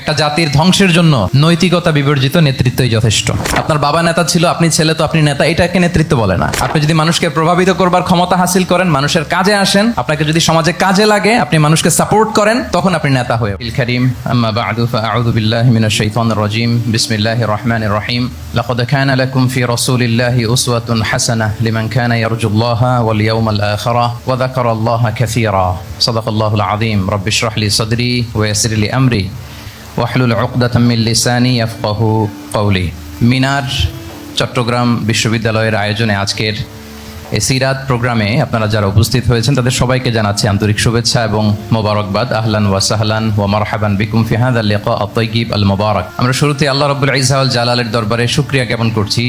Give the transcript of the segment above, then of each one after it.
একটা জাতির ধ্বংসের জন্য নৈতিকতা বিবর্জিত নেতৃত্বই যথেষ্ট। আপনার বাবা নেতা ছিল, আপনি ছেলে তো আপনি নেতা এটাকে নেতৃত্ব বলে না। আপনি যদি মানুষকে প্রভাবিত করবার ক্ষমতা হাসিল করেন, মানুষের কাজে আসেন, আপনাকে যদি সমাজে কাজে লাগে, আপনি মানুষকে সাপোর্ট করেন, তখন আপনি নেতা হয়ে বিল করিম, আম্মা বা'দু, ফাআউযু বিল্লাহি মিনাশ শাইতানির রাজিম, বিসমিল্লাহির রহমানির রহিম। লাকাদ কানা লাকুম ফি রাসূলিল্লাহি উসওয়াতুন হাসানাহ লিমান কানা ইয়ারজুল্লাহা ওয়াল ইয়াওমাল আখিরা ওয়া যাকারাল্লাহা কাসীরা। সাদাকাল্লাহুল আযীম। রাব্বি ইশরাহ লি সাদরি ওয়া ইয়াসসির লি আমরি। ওয়াহলুল উকদাতাম মিন লিসানি ইয়াফকাহু কওলি। মিনার, চট্টগ্রাম বিশ্ববিদ্যালয়ের আয়োজনে আজকের এই সিরাত প্রোগ্রামে আপনারা যারা উপস্থিত হয়েছেন, তাদের সবাইকে জানাচ্ছি আন্তরিক শুভেচ্ছা এবং মোবারকবাদ। আহলান ওয়া সাহলান ওয়া মারহাবান বিকুম ফিহাদ হাদা লিকা আল মোবারক। আমরা শুরুতে আল্লাহ রাব্বুল ইজাউল জালালের দরবারে শুকরিয়া জ্ঞাপন করছি।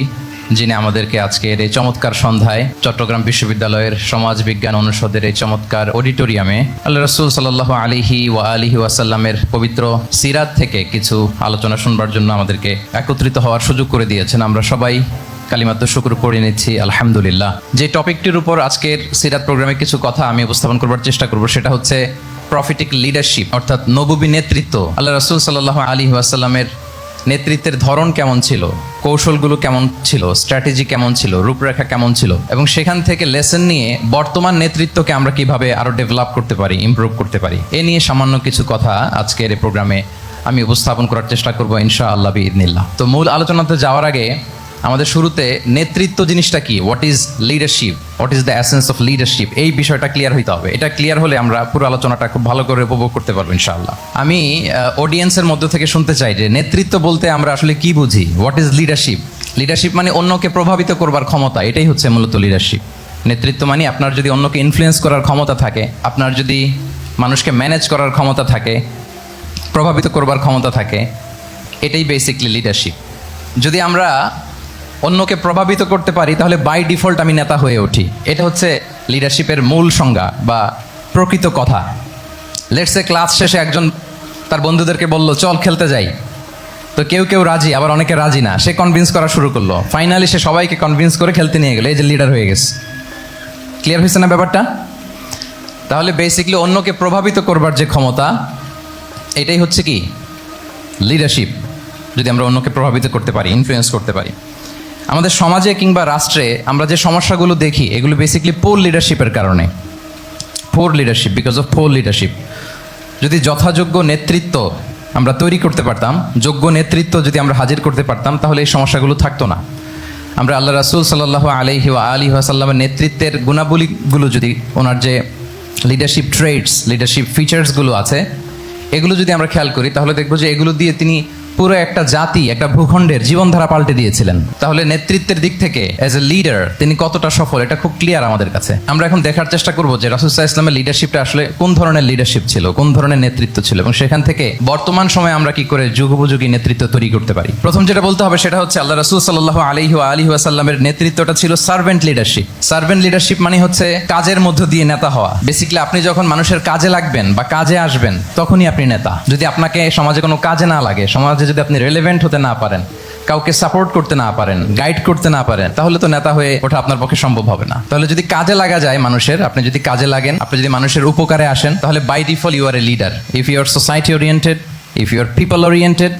যিনি আমাদেরকে আজকের এই চমৎকার সন্ধ্যায় চট্টগ্রাম বিশ্ববিদ্যালয়ের সমাজ বিজ্ঞান অনুষদের এই চমৎকার অডিটোরিয়ামে আল্লাহ রসুল সাল্লাহ আলিহি ওয়া আলিহি ওয়াসাল্লামের পবিত্র সিরাত থেকে কিছু আলোচনা শুনবার জন্য আমাদেরকে একত্রিত হওয়ার সুযোগ করে দিয়েছেন। আমরা সবাই কালিমাত্র শুক্র পড়ে নিচ্ছি, আলহামদুলিল্লাহ। যে টপিকটির উপর আজকের সিরাত প্রোগ্রামে কিছু কথা আমি উপস্থাপন করবার চেষ্টা করব সেটা হচ্ছে প্রফিটিক লিডারশিপ অর্থাৎ নববী নেতৃত্ব। আল্লাহ রসুল সাল্লাহ আলী ওয়াসাল্লামের নেতৃত্বের ধরন কেমন ছিল? কৌশলগুলো কেমন ছিল? স্ট্র্যাটেজি কেমন ছিল? রূপরেখা কেমন ছিল? এবং সেখান থেকে লেসন নিয়ে বর্তমান নেতৃত্বকে আমরা কীভাবে আরও ডেভেলপ করতে পারি ইম্প্রুভ করতে পারি? এ নিয়ে সামান্য কিছু কথা আজকের এই প্রোগ্রামে আমি উপস্থাপন করার চেষ্টা করব ইনশা আল্লাহ ইদনিল্লাহ তো মূল আলোচনাতে যাওয়ার আগে আমাদের শুরুতে নেতৃত্ব জিনিসটা কি? What is leadership what is the essence of leadership এই বিষয়টা ক্লিয়ার হইতে হবে। এটা ক্লিয়ার হলে আমরা পুরো আলোচনাটা খুব ভালো করে উপভোগ করতে পারব, ইনশাআল্লাহ। আমি অডিয়েন্সের মধ্য থেকে শুনতে চাই যে নেতৃত্ব বলতে আমরা আসলে কি বুঝি? হোয়াট ইজ লিডারশিপ লিডারশিপ মানে অন্যকে প্রভাবিত করবার ক্ষমতা। এটাই হচ্ছে মূলত লিডারশিপ নেতৃত্ব মানে আপনার যদি অন্যকে ইনফ্লুয়েন্স করার ক্ষমতা থাকে, আপনার যদি মানুষকে ম্যানেজ করার ক্ষমতা থাকে, প্রভাবিত করবার ক্ষমতা থাকে, এটাই বেসিকলি লিডারশিপ যদি আমরা অন্যকে প্রভাবিত করতে পারি, তাহলে বাই ডিফল্ট আমি নেতা হয়ে উঠি। এটা হচ্ছে লিডারশিপের মূল সংজ্ঞা বা প্রকৃত কথা। লেটসে ক্লাস শেষে একজন তার বন্ধুদেরকে বলল, চল খেলতে যাই। তো কেউ কেউ রাজি, আবার অনেকে রাজি না। সে কনভিন্স করা শুরু করল। ফাইনালি সে সবাইকে কনভিন্স করে খেলতে নিয়ে গেলো, এই যে লিডার হয়ে গেছে। ক্লিয়ার হয়েছে না ব্যাপারটা? তাহলে বেসিকলি অন্যকে প্রভাবিত করবার যে ক্ষমতা, এটাই হচ্ছে কি? লিডারশিপ যদি আমরা অন্যকে প্রভাবিত করতে পারি ইনফ্লুয়েন্স করতে পারি। আমাদের সমাজে কিংবা রাষ্ট্রে আমরা যে সমস্যাগুলো দেখি, এগুলো বেসিকলি পোর লিডারশিপের কারণে। Poor leadership because of poor leadership যদি যথাযোগ্য নেতৃত্ব আমরা তৈরি করতে পারতাম, যোগ্য নেতৃত্ব যদি আমরা হাজির করতে পারতাম, তাহলে এই সমস্যাগুলো থাকতো না। আমরা আল্লাহ রাসুল সাল্লাহ আলহি আলী আসাল্লামের নেতৃত্বের গুণাবলীগুলো যদি ওনার যে লিডারশিপ ট্রেডস লিডারশিপ ফিচার্সগুলো আছে, এগুলো যদি আমরা খেয়াল করি, তাহলে দেখব যে এগুলো দিয়ে তিনি পুরো একটা জাতি, একটা ভূখণ্ডের জীবনধারা পাল্টে দিয়েছিলেন। তাহলে নেতৃত্বের দিক থেকে অ্যাজ এ লিডার তিনি কতটা সফল? এটা খুব ক্লিয়ার আমাদের কাছে। আমরা এখন দেখার চেষ্টা করব যে রাসুসাহ ইসলামের লিডারশিপটা আসলে কোন ধরনের লিডারশিপ ছিল, কোন ধরনের নেতৃত্ব ছিল এবং সেখান থেকে বর্তমান সময়ে আমরা কি করে যুগোপযোগী নেতৃত্ব তৈরি করতে পারি? প্রথম যেটা বলতে হবে সেটা হচ্ছে আল্লাহ রাসুল সাল্লাহ আলী আলী আসাল্লামের নেতৃত্বটা ছিল সার্ভেন্ট লিডারশিপ সার্ভেন্ট লিডারশিপ মানে হচ্ছে কাজের মধ্য দিয়ে নেতা হওয়া। বেসিক্যালি আপনি যখন মানুষের কাজে লাগবেন বা কাজে আসবেন, তখনই আপনি নেতা। যদি আপনাকে সমাজে কোনো কাজে না লাগে, সমাজে যদি আপনি রেলেভেন্ট হতে না পারেন, কাউকে সাপোর্ট করতে না পারেন গাইড করতে না পারেন, তাহলে তো নেতা হয়ে ওঠা আপনার পক্ষে সম্ভব হবে না। তাহলে যদি কাজে লাগা যায় মানুষের, আপনি যদি কাজে লাগেন, আপনি যদি মানুষের উপকারে আসেন, তাহলে by default you are a leader if you are society oriented if you are people oriented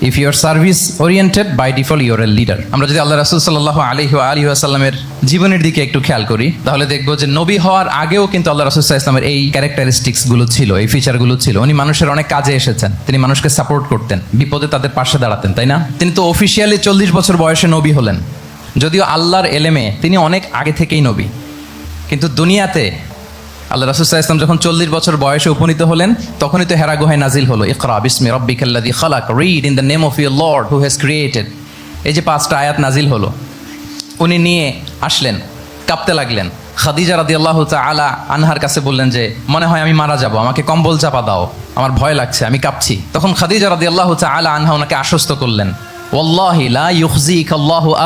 if you are service oriented by default you're a leader আমরা যদি আল্লাহ রাসুল সাল্লাহ আলী আলী আসাল্লামের জীবনের দিকে একটু খেয়াল করি, তাহলে দেখব যে নবী হওয়ার আগেও কিন্তু আল্লাহ রাসুল ইসলামের এই ক্যারেক্টারিস্টিক্সগুলো ছিল, এই ফিচারগুলো ছিল। উনি মানুষের অনেক কাজে এসেছেন, তিনি মানুষকে সাপোর্ট করতেন, বিপদে তাদের পাশে দাঁড়াতেন, তাই না? তিনি তো অফিসিয়ালি চল্লিশ বছর বয়সে নবী হলেন। যদিও আল্লাহর এলেমে তিনি অনেক আগে থেকেই নবী। কিন্তু দুনিয়াতে আল্লাহ রাসুসাহ ইসলাম যখন চল্লিশ বছর বয়সে উপনীত হলেন, তখনই তো হেরা গুহায় নাজিল হলো। ইকরা, বিসমি রব্বিকাল্লাদি খালাক read in the name of your lord who has created এই যে পাঁচটা আয়াত নাজিল হলো, উনি নিয়ে আসলেন, কাঁপতে লাগলেন। খাদিজা রাদি আল্লাহ আলা আনহার কাছে বললেন যে, মনে হয় আমি মারা যাব, আমাকে কম্বল চাপা দাও, আমার ভয় লাগছে, আমি কাঁপছি। তখন খাদিজা রাদি আল্লাহ আলা আনহা ওনাকে আশ্বস্ত করলেন ওল্লাহি লা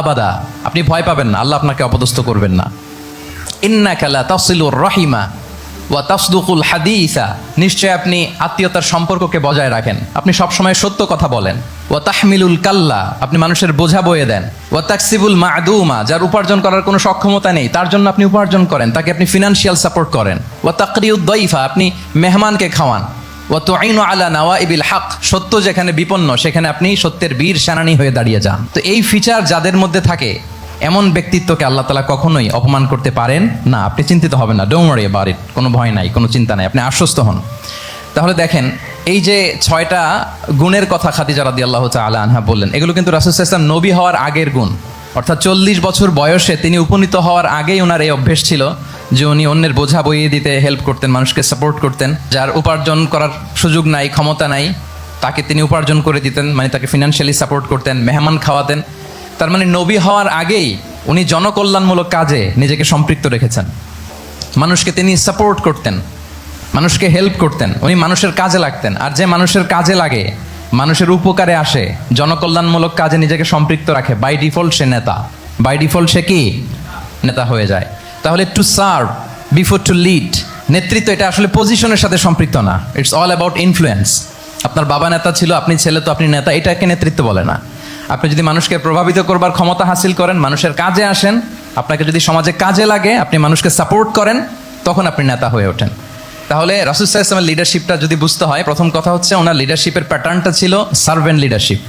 আবাদা। আপনি ভয় পাবেন না, আল্লাহ আপনাকে অপদস্থ করবেন না। ইন্নাকা লা তাসিলুর রহিমা। ওয়া তাসদুকুল হাদিসা, নিশ্চয় আপনি আত্মীয়তার সম্পর্ককে বজায় রাখেন। আপনি সবসময় সত্য কথা বলেন। ওয়া তাহমিলুল কাল্লা, আপনি মানুষের বোঝা বয়ে দেন। ওয়া তাকসিবুল মাদুমা, যার উপার্জন করার কোনো সক্ষমতা নেই, তার জন্য আপনি উপার্জন করেন, তাকে আপনি ফিনান্সিয়াল সাপোর্ট করেন। ওয়া তাকরিউদ দইফা আপনি মেহমানকে খাওয়ান। ও তো আলা নাওয়াইবিল হক, সত্য যেখানে বিপন্ন, সেখানে আপনি সত্যের বীর সেনানী হয়ে দাঁড়িয়ে যান। তো এই ফিচার যাদের মধ্যে থাকে এমন ব্যক্তিত্বকে আল্লাহ তালা কখনোই অপমান করতে পারেন না। আপনি চিন্তিত হবেন না। ডোমরে বাড়ির কোনো ভয় নাই, কোনো চিন্তা নাই। আপনি আশ্বস্ত হন। তাহলে দেখেন, এই যে ছয়টা গুণের কথা খাদিজা রাদি আল্লাহ তালা আনহা বললেন, এগুলো কিন্তু রাসুল ইসলাম নবী হওয়ার আগের গুণ। অর্থাৎ চল্লিশ বছর বয়সে তিনি উপনীত হওয়ার আগেই ওনার এই অভ্যেস ছিল যে উনি অন্যের বোঝা বইয়ে দিতে হেল্প করতেন, মানুষকে সাপোর্ট করতেন। যার উপার্জন করার সুযোগ নাই, ক্ষমতা নাই, তাকে তিনি উপার্জন করে দিতেন মানে তাকে ফিনান্সিয়ালি সাপোর্ট করতেন, মেহমান খাওয়াতেন। তার মানে নবী হওয়ার আগেই উনি জনকল্যাণমূলক কাজে নিজেকে সম্পৃক্ত রেখেছেন। মানুষকে তিনি সাপোর্ট করতেন, মানুষকে হেল্প করতেন, উনি মানুষের কাজে লাগতেন। আর যে মানুষের কাজে লাগে, মানুষের উপকারে আসে, জনকল্যাণমূলক কাজে নিজেকে সম্পৃক্ত রাখে বাই ডিফল্ট সে নেতা। বাই ডিফল্ট সে কি? নেতা হয়ে যায়। তাহলে to serve before to lead নেতৃত্ব এটা আসলে পজিশনের সাথে সম্পৃক্ত না। ইটস অল অ্যাবাউট ইনফ্লুয়েন্স আপনার বাবা নেতা ছিল, আপনি ছেলে তো আপনি নেতা, এটাকে নেতৃত্ব বলে না। আপনি যদি মানুষকে প্রভাবিত করবার ক্ষমতা হাসিল করেন, মানুষের কাজে আসেন, আপনাকে যদি সমাজে কাজে লাগে, আপনি মানুষকে সাপোর্ট করেন, তখন আপনি নেতা হয়ে ওঠেন। তাহলে রাসুসাহ ইসলামের লিডারশিপটা যদি বুঝতে হয়, প্রথম কথা হচ্ছে ওনার লিডারশিপের প্যাটার্নটা ছিল সার্ভেন্ট লিডারশিপ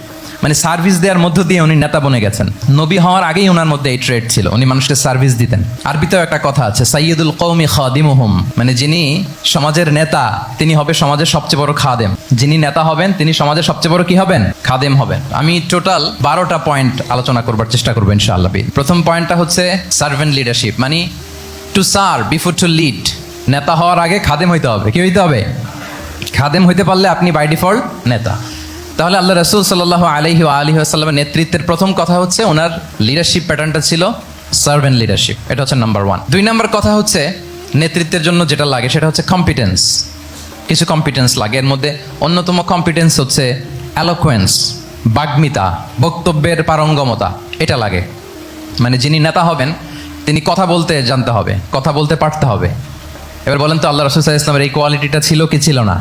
মানে সার্ভিস দেওয়ার মধ্য দিয়ে উনি নেতা বনে গেছেন। নবী হওয়ার আগেই ওনার মধ্যে এই ট্রেড ছিল, উনি মানুষকে সার্ভিস দিতেন। আরবিতেও একটা কথা আছে সাইয়দুল কৌমি খাদিমুহুম মানে যিনি সমাজের নেতা, তিনি হবে সমাজের সবচেয়ে বড় খাদেম। যিনি নেতা হবেন, তিনি সমাজের সবচেয়ে বড় কি হবেন? খাদেম হবেন। আমি টোটাল বারোটা পয়েন্ট আলোচনা করবার চেষ্টা করব ইনশাআল্লাহ। প্রথম পয়েন্টটা হচ্ছে সার্ভেন্ট লিডারশিপ মানে to serve before to lead নেতা হওয়ার আগে খাদেম হইতে হবে। কি হইতে হবে? খাদেম হইতে পারলে আপনি বাই ডিফল্ট নেতা। তাহলে আল্লাহ রসুল সাল্লাহ আলহি আলহি আসাল্লামের নেতৃত্বের প্রথম কথা হচ্ছে ওনার লিডারশিপ প্যাটার্নটা ছিল সার্ভেন্ট লিডারশিপ এটা হচ্ছে নাম্বার ওয়ান দুই নাম্বার কথা হচ্ছে নেতৃত্বের জন্য যেটা লাগে সেটা হচ্ছে কম্পিটেন্স কিছু কম্পিটেন্স লাগে। এর মধ্যে অন্যতম কম্পিটেন্স হচ্ছে অ্যালোকোয়েন্স বাগ্মিতা, বক্তব্যের পারঙ্গমতা, এটা লাগে। মানে যিনি নেতা হবেন, তিনি কথা বলতে জানতে হবে, কথা বলতে পারতে হবে। এবার বলেন তো, আল্লাহ রসুল ইসলামের এই কোয়ালিটিটা ছিল কি ছিল না?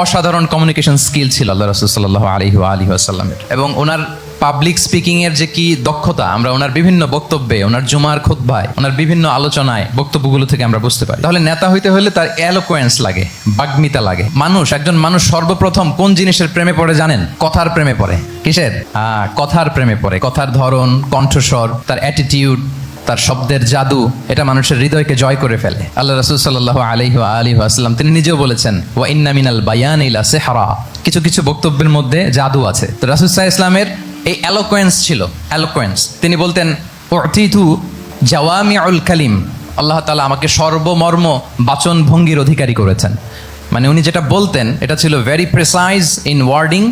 অসাধারণ কমিউনিকেশন স্কিল ছিল আল্লাহ রসুল সাল্লাহ আলহি আলহি আসাল্লামের এবং ওনার পাবলিক স্পিকিং এর যে কি দক্ষতা, আমরা ওনার বিভিন্ন বক্তব্যে, ওনার জুমার খুতবায়, ওনার বিভিন্ন আলোচনায় বক্তব্যগুলো থেকে আমরা বুঝতে পারি। তাহলে নেতা হইতে হলে তার অ্যালোকোয়েন্স লাগে, বাগ্মিতা লাগে। মানুষ, একজন মানুষ সর্বপ্রথম কোন জিনিসের প্রেমে পড়ে জানেন? কথার প্রেমে পড়ে। কিসের? কথার প্রেমে পড়ে। কথার ধরন, কণ্ঠস্বর, তার অ্যাটিটিউড তার শব্দের জাদু, এটা মানুষের হৃদয়কে জয় করে ফেলে। আল্লাহ রসুল সাল্লাহ আলহি আলী আসলাম তিনি নিজেও বলেছেন, ওয়া ইন্নামিনাল বায়ান ইলা সেহারা। কিছু কিছু বক্তব্যের মধ্যে জাদু আছে। তো রাসুল সাহা ইসলামের এই অ্যালোকোয়েন্স ছিল অ্যালোকোয়েন্স তিনি বলতেন অতিথু জাওয়ামিউল কালিম। আল্লাহ তালা আমাকে সর্বমর্ম বাচন ভঙ্গির অধিকারী করেছেন। মানে উনি যেটা বলতেন, এটা ছিল very precise in wording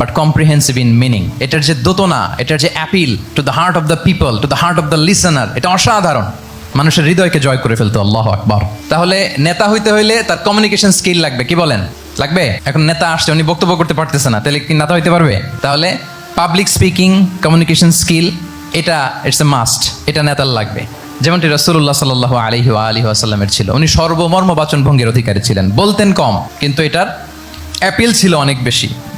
but comprehensive in meaning এটার যে দোতনা, এটার যে appeal to the heart of the people to the heart of the listener এটা অসাধারণ। মানুষের হৃদয়কে জয় করে ফেলতো, আল্লাহ আকবর। তাহলে নেতা হইতে হইলে তার কমিউনিকেশন স্কিল লাগবে, কি বলেন? লাগবে? এখন নেতা আসছে, উনি বক্তব্য করতে পারতেছে না, তাহলে কি নেতা হইতে পারবে? তাহলে পাবলিক স্পিকিং কমিউনিকেশন স্কিল এটা ইটস এ মাস্ট এটা নেতার লাগবে। যেমনটি রসুল্লাহ সাল্লাহ আলহি আলহি আসাল্লামের ছিল। উনি সর্বমর্ম বাচন ভঙ্গের অধিকারী ছিলেন। বলতেন কম, কিন্তু এটার অ্যাপিল ছিল অনেক বেশি।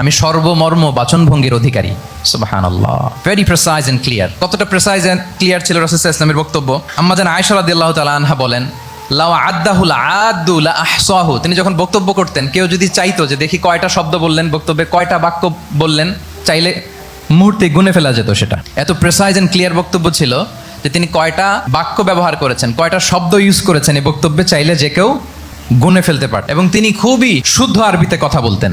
আমি সর্বমর্ম বাচনভঙ্গির অধিকারী। সুবাহান আল্লাহ ভেরি প্রেসাইজ এন্ড ক্লিয়ার কতটা প্রেসাইজ এন্ড ক্লিয়ার ছিল রসুল ইসলামের বক্তব্য? আম্মাজান আয়সরাদ আল্লাহ তালা আনহা বলেন, লাউ আদাহুল আদুল আহসাহু তিনি যখন বক্তব্য করতেন, কেউ যদি চাইতো যে দেখি কয়টা শব্দ বললেন, বক্তব্যে কয়টা বাক্য বললেন, চাইলে মুহূর্তে গুনে ফেলা যেত সেটা। এত প্রেসাইজ এন্ড ক্লিয়ার বক্তব্য ছিল যে তিনি কয়টা বাক্য ব্যবহার করেছেন, কয়টা শব্দ ইউজ করেছেন এই বক্তব্যে চাইলে যে কেউ গুনে ফেলতে পারত এবং তিনি খুবই শুদ্ধ আরবিতে কথা বলতেন।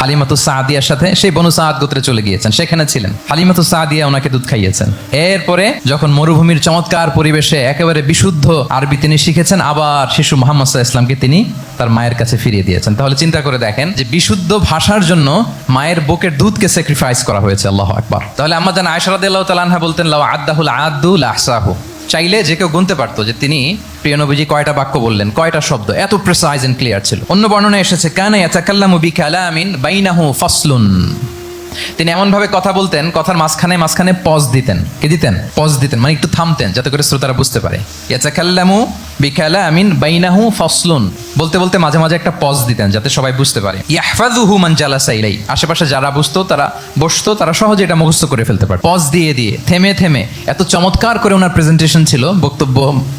হালিমাতু সাদিয়ার সাথে সেই বনু সাদ গোত্রে চলে গিয়েছেন, সেখানে ছিলেন। হালিমাতু সাদিয়া ওনাকে দুধ খাইয়েছেন। এরপরে যখন মরুভূমির চমৎকার পরিবেশে একেবারে বিশুদ্ধ আরবি তিনি শিখেছেন, আবার শিশু মোহাম্মদ ইসলামকে তিনি তার মায়ের কাছে ফিরিয়ে দিয়েছেন। তাহলে চিন্তা করে দেখেন যে বিশুদ্ধ ভাষার জন্য মায়ের বুকের দুধকে স্যাক্রিফাইস করা হয়েছে, আল্লাহ আকবার। তাহলে আমরা জান আয়সারাদিল্লাহ তালানহা বলতেন, লাউ আদাহুল আদুল আহসাহু চাইলে যে কেউ গুনতে পারতো যে তিনি প্রিয় নবীজি কয়টা বাক্য বললেন, কয়টা শব্দ, এত প্রেসাইজ এন্ড ক্লিয়ার ছিল। অন্য বর্ণনা এসেছে, কানে ইয়াতাকাল্লামু বিকালামিন বাইনাহু ফাসলুন। তিনি এমনভাবে কথা বলতেন, কথার মাঝখানে মাঝখানে পজ দিতেন। কে দিতেন? পজ দিতেন মানে একটু থামতেন, যাতে করে শ্রোতারা বুঝতে পারে। ইয়াতাকাল্লামু বিকালামিন বাইনাহু ফাসলুন। বলতে বলতে মাঝে মাঝে একটা পজ দিতেন যাতে সবাই বুঝতে পারে। ইয়াহফাযুহু মান জালাসা ইলাই আশেপাশে যারা বুঝতো, তারা বসতো, তারা সহজে এটা মুখস্থ করে ফেলতে পারে পজ দিয়ে দিয়ে, থেমে থেমে, এত চমৎকার করে ওনার প্রেজেন্টেশন ছিল, বক্তব্য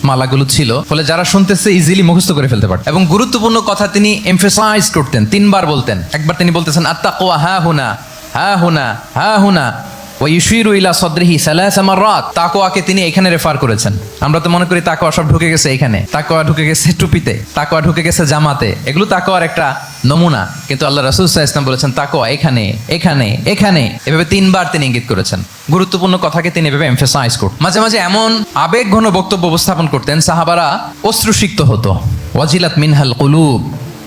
মালাগুলো ছিল, ফলে যারা শুনতেছে ইজিলি মুখস্থ করে ফেলতে পারে এবং গুরুত্বপূর্ণ কথা তিনি এমফেসাইজ করতেন, তিনবার বলতেন। একবার তিনি বলতেছেন আত্তাকওয়া হা হুনা হা হুনা হা হুনা ওয়ুশিরু ইলা সদরিহি সালাসা মাররাত তাকওয়াকে তিনি এখানে রেফার করেছেন। আমরা তো মনে করি তাকওয়া সব ঢুকে গেছে এখানে। তাকওয়া ঢুকে গেছে টুপিতে, তাকওয়া ঢুকে গেছে জামাতে। এগুলো তাকওয়ার একটা নমুনা। কিন্তু আল্লাহ রাসূল ওয়াসাল্লাম বলেছেন, তাকওয়া এখানে এখানে এখানে। এভাবে তিনবার তিনি ইঙ্গিত করেছেন। গুরুত্বপূর্ণ কথাকে তিনি এভাবে এমফেসাইজ করতেন মাঝে মাঝে এমন আবেগ ঘন বক্তব্য উপস্থাপন করতেন, সাহাবারা অশ্রুসিক্ত হতো। ওয়াজিলাত মিনহাল কুলুব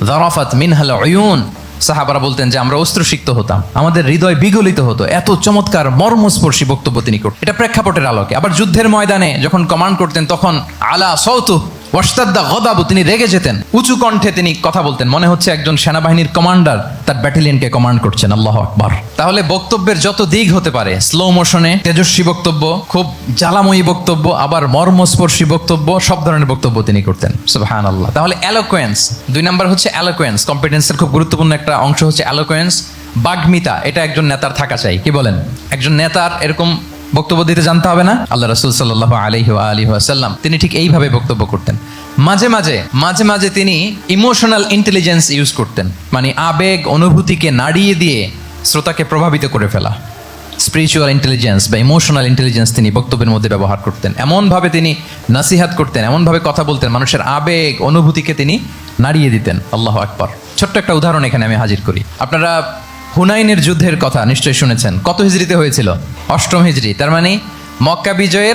জারাফাত মিনহাল উয়ুন। সাহাবারা বলতেন যে আমরা অস্ত্রসিক্ত হতাম। আমাদের হৃদয় বিগলিত হতো। এত চমৎকার মর্মস্পর্শী বক্তব্য তিনি করতেন এটা প্রেক্ষাপটের আলোকে। আবার যুদ্ধের ময়দানে যখন কমান্ড করতেন, তখন আলা সৌতু ওয়াস্তাদ্দা গদাবু, তিনি রেগে যেতেন। উঁচু কণ্ঠে তিনি কথা বলতেন। মনে হচ্ছে একজন সেনাবাহিনীর কমান্ডার তার ব্যাটালিয়নকে কমান্ড করছেন, আল্লাহ আকবার। তাহলে বক্তব্যের যত দিক হতে পারে স্লো মোশনে তেজস্বী বক্তব্য, খুব জ্বালাময়ী বক্তব্য, আবার মর্মস্পর্শী বক্তব্য, সব ধরনের বক্তব্য তিনি করতেন। সুবহান আল্লাহ তাহলে অ্যালোকোয়েন্স দুই নম্বর হচ্ছে অ্যালোকোয়েন্স কম্পিটেন্সের খুব গুরুত্বপূর্ণ একটা অংশ হচ্ছে অ্যালোকোয়েন্স বাগ্মিতা, এটা একজন নেতার থাকা চাই, কি বলেন? একজন নেতার এরকম বক্তব্য দিতে জানতে হবে না? আল্লাহ রসুল সাল্লাহ আলহি আলী আসাল্লাম তিনি ঠিক এইভাবে বক্তব্য করতেন। মাঝে মাঝে মাঝে মাঝে তিনি ইমোশনাল ইন্টেলিজেন্স ইউজ করতেন। মানে আবেগ, অনুভূতিকে নাড়িয়ে দিয়ে শ্রোতাকে প্রভাবিত করে ফেলা। স্পিরিচুয়াল ইন্টেলিজেন্স বা ইমোশনাল ইন্টেলিজেন্স তিনি বক্তব্যের মধ্যে ব্যবহার করতেন। এমনভাবে তিনি নাসিহাত করতেন, এমনভাবে কথা বলতেন, মানুষের আবেগ, অনুভূতিকে তিনি নাড়িয়ে দিতেন। আল্লাহ আকবর। ছোট্ট একটা উদাহরণ এখানে আমি হাজির করি। আপনারা হুনাইনের যুদ্ধের কথা নিশ্চয়ই শুনেছেন। কত হিজড়িতে হয়েছিল? অষ্টম হিজড়ি। তার মানে মক্কা বিজয়ের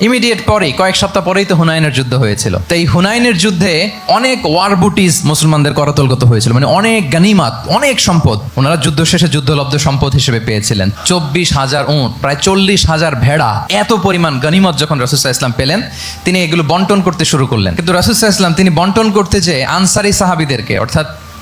ইমিডিয়েট পরেই, কয়েক সপ্তাহ পরেই তো হুনাইনের যুদ্ধ হয়েছিল। তো এই হুনাইনের যুদ্ধে অনেক ওয়ার বুটিস মুসলমানদের করতলগত হয়েছিল। মানে অনেক গানিমাত, অনেক সম্পদ। ওনারা যুদ্ধ শেষে যুদ্ধলব্ধ সম্পদ হিসেবে পেয়েছিলেন। চব্বিশ হাজার উঁট, প্রায় চল্লিশ হাজার ভেড়া, এত পরিমাণ গানিমত যখন রাসুসাহ ইসলাম পেলেন, তিনি এগুলো বন্টন করতে শুরু করলেন। কিন্তু রাসুসাহ ইসলাম তিনি বন্টন করতে যে আনসারি সাহাবিদেরকে, অর্থাৎ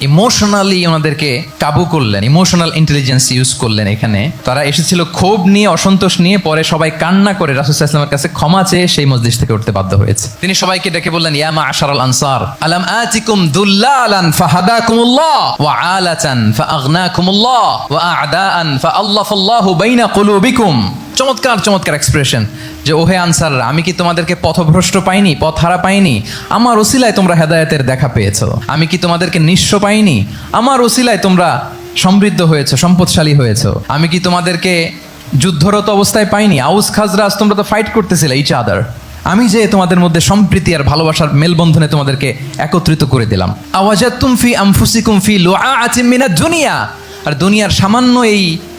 ইমোশনালি ওনাদেরকে কাবু করলেন ইমোশনাল ইন্টেলিজেন্স ইউজ করলেন এখানে। তারা এসেছিল ক্ষোভ নিয়ে, অসন্তোষ নিয়ে, পরে সবাই কান্না করে রাসুল ইসলামের কাছে ক্ষমা চেয়ে সেই মসজিদ থেকে উঠতে বাধ্য হয়েছে। তিনি সবাইকে ডেকে বললেন ইয়ামা আশার আল আনসার, আলাম আতিকুম দুল্লালান ফাহাদাকুমুল্লাহ, ওয়া আলাতান ফাআগনাকুমুল্লাহ, ওয়া আ'দাআন ফাআল্লাফাল্লাহু বাইনা কুলুবিকুম। চমৎকার চমৎকার এক্সপ্রেশন যে, ওহে আনসাররা, আমি কি তোমাদেরকে পথভ্রষ্ট পাইনি পথ হারা পাইনি? আমার ওসিলায় তোমরা হেদায়েতের দেখা পেয়েছ। আমি কি তোমাদেরকে নিঃস্ব পাইনি? আমার ওসিলায় তোমরা সমৃদ্ধ হয়েছে, সম্পদশালী হয়েছো। আমি কি তোমাদেরকে যুদ্ধরত অবস্থায় পাইনি? আউস খাজরাজ তোমরা তো ফাইট করতেছিলে ইচ আদার আমি যে তোমাদের মধ্যে সম্প্রীতি আর ভালোবাসার মেলবন্ধনে তোমাদেরকে একত্রিত করে দিলাম। আওয়াজাতুম ফি আনফুসিকুম ফি লুআআতিম মিনাদ দুনিয়া। আর দুনিয়ার সামান্য এই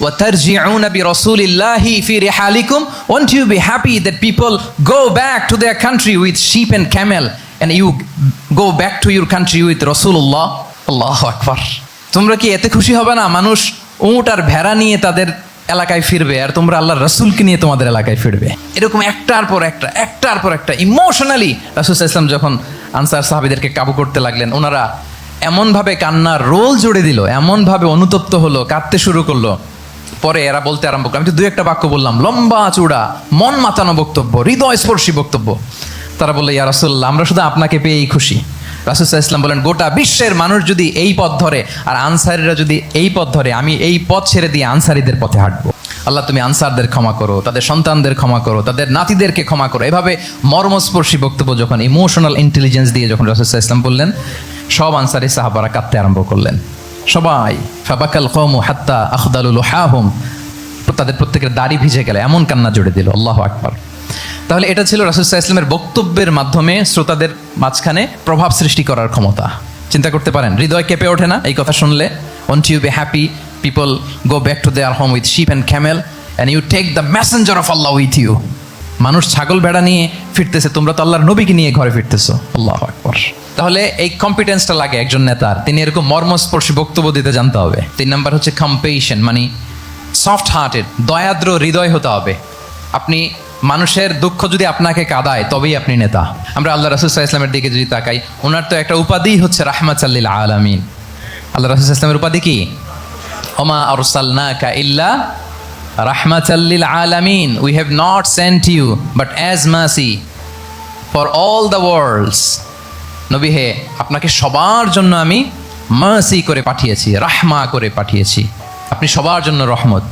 وترجعون برسول الله في رحالكم won't you be happy that people go back to their country with sheep and camel and you go back to your country with Rasulullah আল্লাহ আকবার তোমরা কি এতে খুশি হবে না মানুষ উট আর ভেড়া নিয়ে তাদের এলাকায় ফিরবে আর তোমরা আল্লাহ রসুলকে নিয়ে তোমাদের এলাকায় ফিরবে এরকম একটার পর একটা একটার পর একটা ইমোশনালি রাসুল ইসলাম যখন আনসার সাহাবিদেরকে কাবু করতে লাগলেন ওনারা এমনভাবে কান্নার রোল জুড়ে দিল এমনভাবে অনুতপ্ত হলো কাঁদতে শুরু করলো পরে এরা বলতে আরম্ভ করে। আমি তো দুই একটা বাক্য বললাম, লম্বা চূড়া, মন মাতানো বক্তব্য হৃদয় স্পর্শী বক্তব্য। তারা বলল, ইয়া রাসুল্লাহ আমরা শুধু আপনাকে পেয়েই খুশি। রাসুসাহ ইসলাম বলেন, গোটা বিশ্বের মানুষ যদি এই পথ ধরে আর আনসারিরা যদি এই পথ ধরে, আমি এই পথ ছেড়ে দিয়ে আনসারিদের পথে হাঁটবো। আল্লাহ, তুমি আনসারদের ক্ষমা করো, তাদের সন্তানদের ক্ষমা করো, তাদের নাতিদেরকে ক্ষমা করো। এভাবে মর্মস্পর্শী বক্তব্য যখন ইমোশনাল ইন্টেলিজেন্স দিয়ে যখন রাসুসাহ ইসলাম বললেন, সব আনসারি সাহাবারা কাঁদতে আরম্ভ করলেন। সবাই, ফাবাকাল কম হাত্তা আখদালুল হাহুম তাদের প্রত্যেকের দাড়ি ভিজে গেলে, এমন কান্না জুড়ে দিল, আল্লাহ আকবার। তাহলে এটা ছিল রাসুসাহ ইসলামের বক্তব্যের মাধ্যমে শ্রোতাদের মাঝখানে প্রভাব সৃষ্টি করার ক্ষমতা। চিন্তা করতে পারেন, হৃদয় কেঁপে ওঠে না? এই কথা শুনলে won't you be happy people go back to their home with sheep and camel and you take the messenger of Allah with you মানুষ ছাগল ভেড়া নিয়ে ফিরতেছে, তোমরা তো আল্লাহর নবীকে নিয়ে ঘরে ফিরতেছো। আল্লাহ আকবর। তাহলে এই কম্পিটেন্সটা লাগে একজন নেতার। তিনি এরকম মর্মস্পর্শী বক্তব্য দিতে জানতে হবে। তিন নাম্বার হচ্ছে কম্পেশন মানে সফট হার্টেড দয়াদ্র হৃদয় হতে হবে। আপনি মানুষের দুঃখ যদি আপনাকে কাদায়, তবেই আপনি নেতা। আমরা আল্লাহ রাসুল্লাহ ইসলামের দিকে যদি তাকাই, ওনার তো একটা উপাধি হচ্ছে রাহমাত সাল্লিল আলামিন। আল্লাহ রাসুল ইসলামের উপাধি কি? ওমা আরসালনাকা ইল্লা রাহমাতাল্লিল আলামিন we have not sent you but as mercy for all the worlds নবী হে, আপনাকে সবার জন্য আমি মাসি করে পাঠিয়েছি রাহমা করে পাঠিয়েছি। আপনি সবার জন্য রহমত,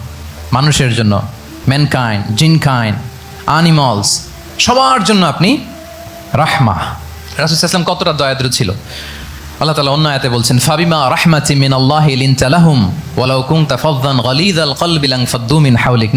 মানুষের জন্য ম্যানকাইন্ড জিনকাইন্ড আনিমালস সবার জন্য আপনি রাহমা রাসুল ইসলাম কতটা দয়াদ্র ছিল। আল্লাহ তালা অন্য বলছেন, ফাবিমা রাহমাতি মিন আল্লাহ লিনতালাহুম ওয়ালাউ কলবি লাং মিন হাওলিক।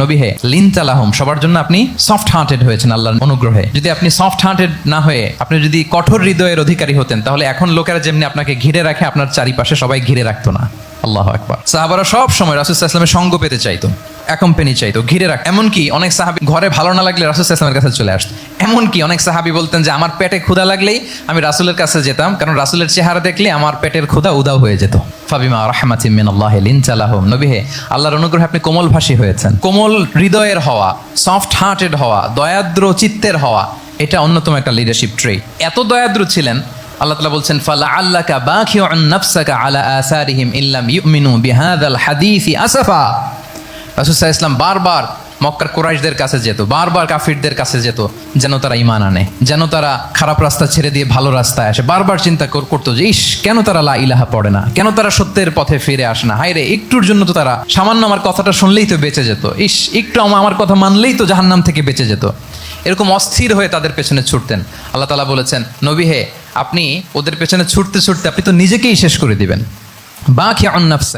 লিনতালাহুম সবার জন্য আপনি সফট হার্টেড হয়েছেন আল্লাহর অনুগ্রহে। যদি আপনি সফট হার্টেড না হয়ে, আপনি যদি কঠোর হৃদয়ের অধিকারী হতেন, তাহলে এখন লোকেরা যেমনি আপনাকে ঘিরে রাখে, আপনার চারিপাশে সবাই ঘিরে রাখতো না। আল্লাহ আকবার। সাহাবারা সব সময় রাসুল ইসলামের সঙ্গ পেতে চাইতো অ্যাকম্পানি চাইতো, ঘিরে রাখ এমনকি অনেক সাহাবি ঘরে ভালো না লাগলে রাসুল ইসলামের কাছে চলে আসতো। এমনকি অনেক সাহাবি বলতেন যে, আমার পেটে ক্ষুধা লাগলেই আমি রাসুলের কাছে যেতাম, কারণ রাসুলের চেহারা দেখলে আমার পেটের ক্ষুধা উদাও হয়ে যেত। ফাবিমা রাহমাতি মিন আল্লাহ লিনচালাহুম নবী হে, আল্লাহর অনুগ্রহে আপনি কোমল ভাষী হয়েছেন। কোমল হৃদয়ের হওয়া সফট হার্টেড হওয়া, দয়াদ্র চিত্তের হওয়া, এটা অন্যতম একটা লিডারশিপ ট্রে এত দয়াদ্র ছিলেন আল্লাহ তালা বলছেন ফালা আল্লাকা বাখিউন নাফসাকা আলা আসারিহিম ইল্লাম ইউমিনু বিহাদাল হাদিসি আসাফা। রাসুসাহ ইসলাম বারবার মক্কার কোরাইশদের কাছে যেত, বারবার কাফিরদের কাছে যেত, যেন তারা ইমান আনে, যেন তারা খারাপ রাস্তা ছেড়ে দিয়ে ভালো রাস্তায় আসে। বারবার চিন্তা কর- করতো যে, ইস, কেন তারা লা ইলাহা পড়ে না? কেন তারা সত্যের পথে ফিরে আসে না? হাইরে একটুর জন্য তো তারা সামান্য আমার কথাটা শুনলেই তো বেঁচে যেত। ইস, একটু আমার কথা মানলেই তো জাহান্নাম থেকে বেঁচে যেত। এরকম অস্থির হয়ে তাদের পেছনে ছুটতেন। আল্লাহ তালা বলেছেন, নবী হে আপনি ওদের পেছনে ছুটতে ছুটতে আপনি তো নিজেকেই শেষ করে দিবেন। বাকি অন্নাফসা